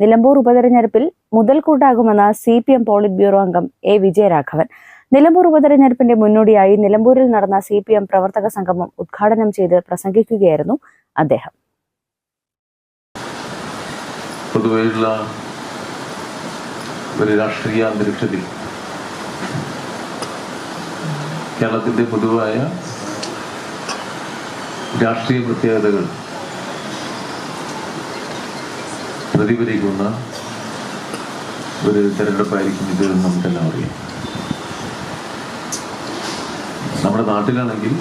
നിലമ്പൂർ ഉപതെരഞ്ഞെടുപ്പിൽ മുതൽക്കൂട്ടാകുമെന്ന് C P M polit bureau അംഗം A Vijayaraghavan. Nilambur ഉപതെരഞ്ഞെടുപ്പിന്റെ മുന്നോടിയായി നിലമ്പൂരിൽ നടന്ന സി പി എം പ്രവർത്തക സംഗമം ഉദ്ഘാടനം ചെയ്ത് പ്രസംഗിക്കുകയായിരുന്നു അദ്ദേഹം. പൊതുവെയുള്ള രാഷ്ട്രീയ അന്തരീക്ഷത്തിൽ കേരളത്തിന്റെ പൊതുവായ രാഷ്ട്രീയ പ്രത്യേകതകൾ പ്രതിഫലിക്കുന്ന ഒരു തെരഞ്ഞെടുപ്പായിരിക്കും ഇത് എന്ന് നമുക്കെല്ലാം അറിയാം. നമ്മുടെ നാട്ടിലാണെങ്കിൽ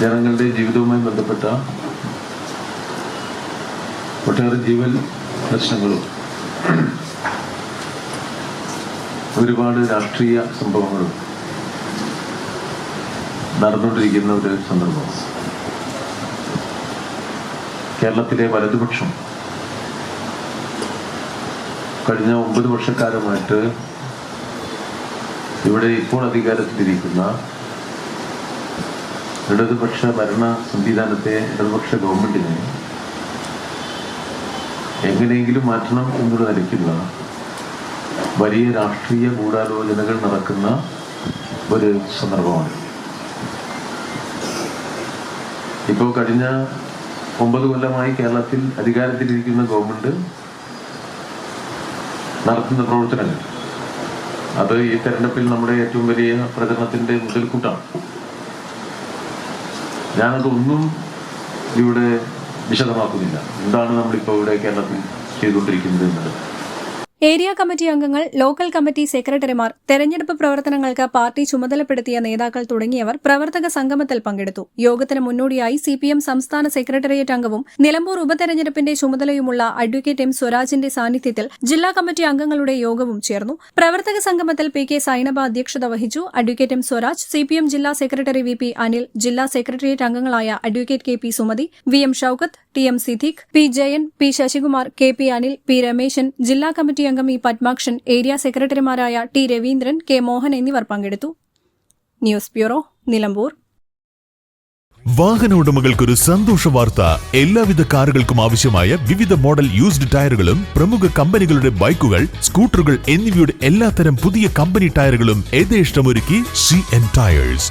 ജനങ്ങളുടെ ജീവിതവുമായി ബന്ധപ്പെട്ട ഒട്ടേറെ ജീവൻ പ്രശ്നങ്ങളും ഒരുപാട് രാഷ്ട്രീയ സംഭവങ്ങളും നടന്നുകൊണ്ടിരിക്കുന്ന ഒരു സന്ദർഭം കേരളത്തിലെ വലതുപക്ഷം കഴിഞ്ഞ ഒമ്പത് വർഷക്കാലമായിട്ട് ഇവിടെ ഇപ്പോൾ അധികാരത്തിലിരിക്കുന്ന ഇടതുപക്ഷ ഭരണ സംവിധാനത്തെ ഇടതുപക്ഷ ഗവൺമെന്റിനെ എങ്ങനെയെങ്കിലും മാറ്റണം എന്നുള്ള നിലയ്ക്കുള്ള വലിയ രാഷ്ട്രീയ ഗൂഢാലോചനകൾ നടക്കുന്ന ഒരു സന്ദർഭമാണ്. ഇപ്പോൾ കഴിഞ്ഞ ഒമ്പത് കൊല്ലമായി കേരളത്തിൽ അധികാരത്തിലിരിക്കുന്ന ഗവൺമെന്റ് നടത്തുന്ന പ്രവർത്തനങ്ങൾ. അത് ഈ തെരഞ്ഞെടുപ്പിൽ നമ്മുടെ ഏറ്റവും വലിയ പ്രചരണത്തിന്റെ മുതൽക്കൂട്ടാണ്. ഞാനതൊന്നും ഇവിടെ വിശദമാക്കുന്നില്ല. എന്താണ് നമ്മളിപ്പോൾ ഇവിടെ കേരളത്തിൽ ചെയ്തുകൊണ്ടിരിക്കുന്നത് എന്നത്? ഏരിയ കമ്മിറ്റി അംഗങ്ങൾ ലോക്കൽ കമ്മിറ്റി സെക്രട്ടറിമാർ തെരഞ്ഞെടുപ്പ് പ്രവർത്തനങ്ങൾക്ക് പാർട്ടി ചുമതലപ്പെടുത്തിയ നേതാക്കൾ തുടങ്ങിയവർ പ്രവർത്തക സംഗമത്തിൽ പങ്കെടുത്തു. യോഗത്തിന് മുന്നോടിയായി സിപിഎം സംസ്ഥാന സെക്രട്ടേറിയറ്റ് അംഗവും നിലമ്പൂർ ഉപതെരഞ്ഞെടുപ്പിന്റെ ചുമതലയുമുള്ള അഡ്വക്കേറ്റ് എം സ്വരാജിന്റെ സാന്നിധ്യത്തിൽ ജില്ലാ കമ്മിറ്റി അംഗങ്ങളുടെ യോഗവും ചേർന്നു. പ്രവർത്തക സംഗമത്തിൽ പി കെ സൈനബ അധ്യക്ഷത വഹിച്ചു. അഡ്വക്കേറ്റ് എം സ്വരാജ് സിപിഎം ജില്ലാ സെക്രട്ടറി വി പി അനിൽ ജില്ലാ സെക്രട്ടേറിയറ്റ് അംഗങ്ങളായ advocate K P Sumathi V M Shoukath T M Siddique P Jayan P Sasikumar K P Anil P Rameshan ജില്ലാ കമ്മിറ്റി അംഗം ഇ പത്മാക്ഷൻ ഏരിയ സെക്രട്ടറിമാരായ T Raveendran K Mohan എന്നിവർ പങ്കെടുത്തു. News bureau Nilambur. വാഹന ഉടമകൾക്കൊരു സന്തോഷ വാർത്ത. എല്ലാവിധ കാറുകൾക്കും ആവശ്യമായ വിവിധ മോഡൽ യൂസ്ഡ് ടയറുകളും പ്രമുഖ കമ്പനികളുടെ ബൈക്കുകൾ സ്കൂട്ടറുകൾ എന്നിവയുടെ എല്ലാത്തരം പുതിയ കമ്പനി ടയറുകളും യഥേഷ്ടമൊരുക്കി സി എൻ ടയേഴ്സ്